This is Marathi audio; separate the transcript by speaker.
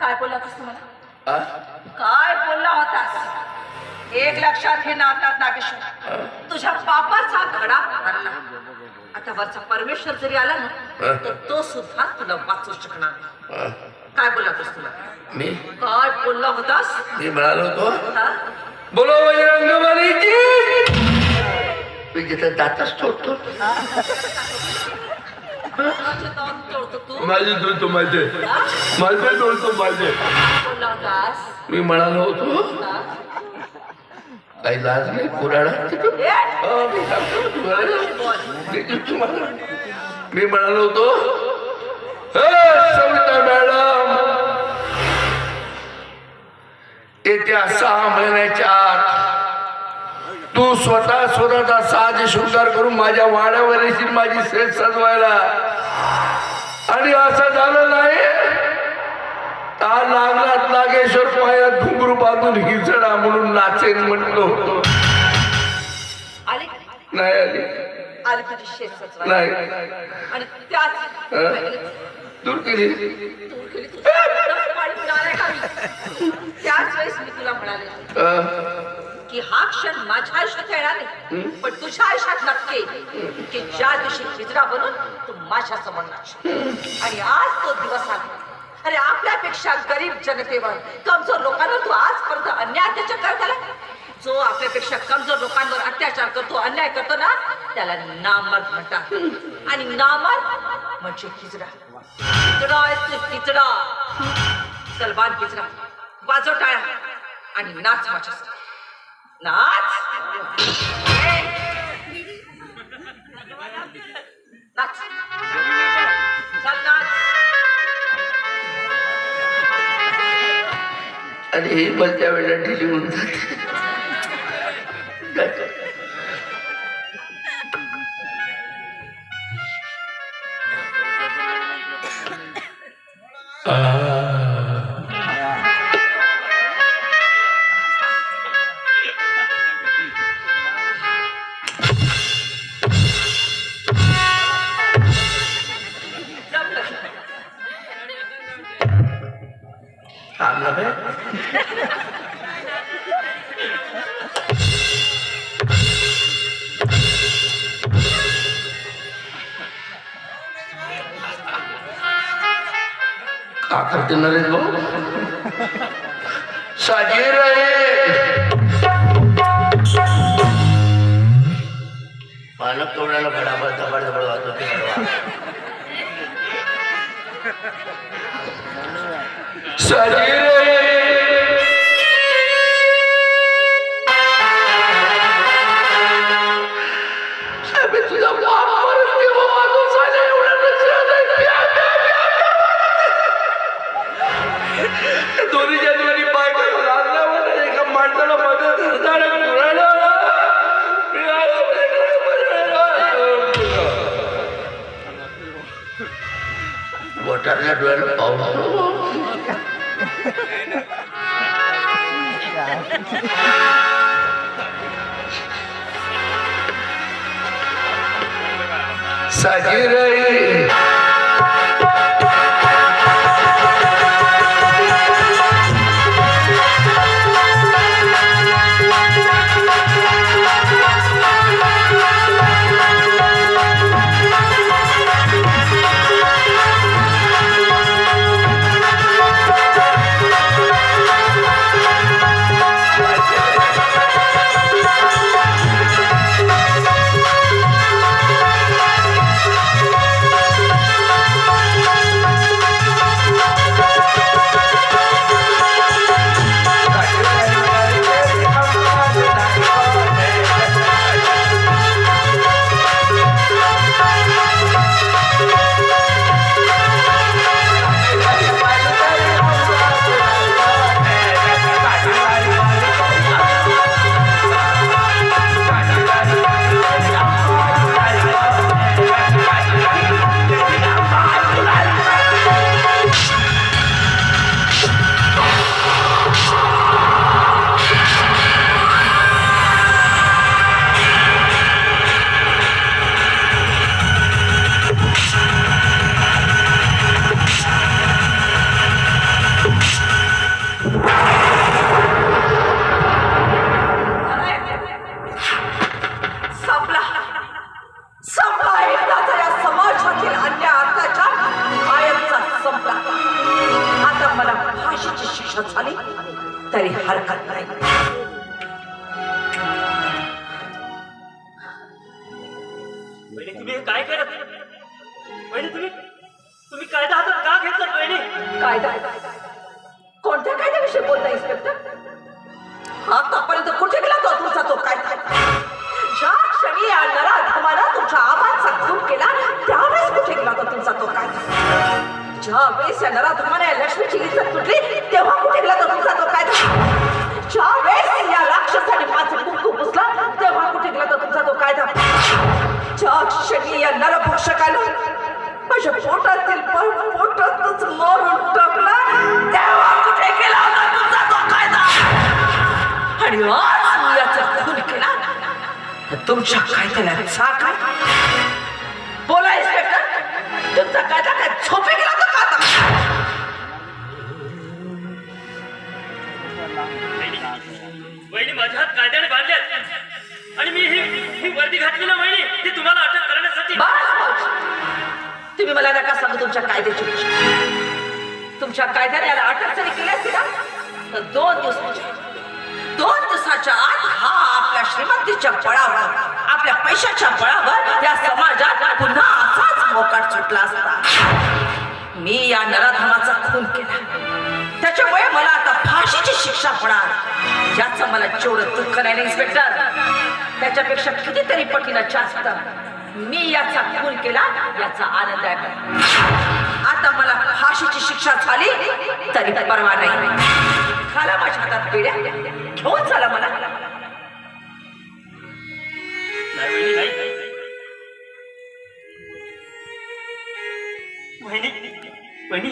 Speaker 1: काय बोलला होतास तू मला?
Speaker 2: हा?
Speaker 1: काय बोलला होतास? एक लक्षात घे नातात नागेश्वर. तुझ्या पापाचा घडा आणला आता वरचा परमेश्वर जरी आला ना तर तो सुद्धा तुला वाचू शकणार.
Speaker 2: हा.
Speaker 1: काय बोलला होतास तुला?
Speaker 2: मी?
Speaker 1: काय बोलला होतास?
Speaker 2: मी म्हणालो होतो.
Speaker 1: हा?
Speaker 2: बोलो बजरंग बलीची मी जिथं दातच तोडतो
Speaker 1: कोणाचे दात तोडतो तू
Speaker 2: माझे तोडतो माझे? माझे तोडतो माझे मी म्हणालो होतो? काही लाज नाही पुराणा मी म्हणालो. होतो "हे, सविता मॅडम येत्या सहा महिन्याच्या आत तू स्वतः स्वतःचा साज शृंगार करून माझ्या वाड्यावर येशील माझी सेट सजवायला. आणि असं झालं नाही. हा लागलात नागेश्वर पायात घुंगरू बांधून हिजडा म्हणून नाचेन म्हटलं होतं. नाही आली. नाही? दूर केली?
Speaker 1: त्याच वेळेस मी तुला म्हणाले. की हा क्षण माझ्या आयुष्यात येणार नाही. पण तुझ्या आयुष्यात नक्की की ज्या दिवशी हिजरा बनून तू माझ्यासमोर. आणि आज तो दिवस आला. अरे आपल्यापेक्षा गरीब जनतेवर कमजोर लोकांवर तू आजपर्यंत अन्याय अत्याचार करत आला जो आपल्यापेक्षा कमजोर लोकांवर अत्याचार करतो अन्याय करतो ना त्याला नामर्द म्हणतात. आणि नामर्द म्हणजे आहेस तू हिजडा सलमान हिजडा वाजव टाळ्या आणि नाच माझ्यासमोर नाच! नाच चल नाच
Speaker 2: आणि ही बोलत्या वेळेला ढिली होऊन जाते?
Speaker 1: जमलं
Speaker 2: थांबला का करते नरेश भाऊ? साजे रहे मानव तोडायला फटाफट धबड धबड वाजवते. साजे
Speaker 1: Садирай शिक्षा झाली तरी हरकत नाही.
Speaker 3: तुम्ही काय करत? तुम्ही तुम्ही कायदा हातात का घेतला वहिनी?
Speaker 1: कायदा? ज्या वेळेस या नराधमाने या लक्ष्मीची इज्जत तुटली तेव्हा कुठे गेला तो तुमचा तो कायदा? ज्या वेळेस या राक्षसाने माझं कुंकू पुसला तेव्हा कुठे गेला तो तुमचा तो कायदा? ज्या क्षणी या नरभक्षकाला माझ्या पोटातील पण पोटातच मारून टाकला तेव्हा कुठे गेला होता तुमचा तो कायदा? आणि आज याचा खून केला. तुमच्या कायद्याला काय बोला इन्स्पेक्टर तुमचा कायदा काय झोपे गेला होता? का आता?
Speaker 3: वहिनी माझ्या हात कायद्याने बांधल्यात. आणि मी ही ही वर्दी घातली ना वहिनी ती तुम्हाला अटक करण्यासाठी
Speaker 1: बस, तुम्ही मला नका सांगू तुमच्या कायद्याची गोष्ट. तुमच्या कायद्याने याला अटक जरी केली असती ना तर दोन दिवसाच्या दोन दिवसाच्या आत हा आपल्या श्रीमंतीच्या बळावर आपल्या पैशाच्या बळावर या समाजात पुन्हा असाच मोकाट सुटला असता. मी या नराधमाचा खून केला. त्याच्यामुळे मला आता फाशीची शिक्षा होणार. ज्याचं मला जेवढं दुःख नाही इन्स्पेक्टर त्याच्यापेक्षा कितीतरी पटीनं जास्त मी याचा खून केला याचा आनंद आहे आता मला फाशीची शिक्षा झाली तरी परवा नाही. खाला माझ्या हातात पिढ्या घेऊन चला मला.
Speaker 3: नाही. वहिनी नाही वहिनी वहिनी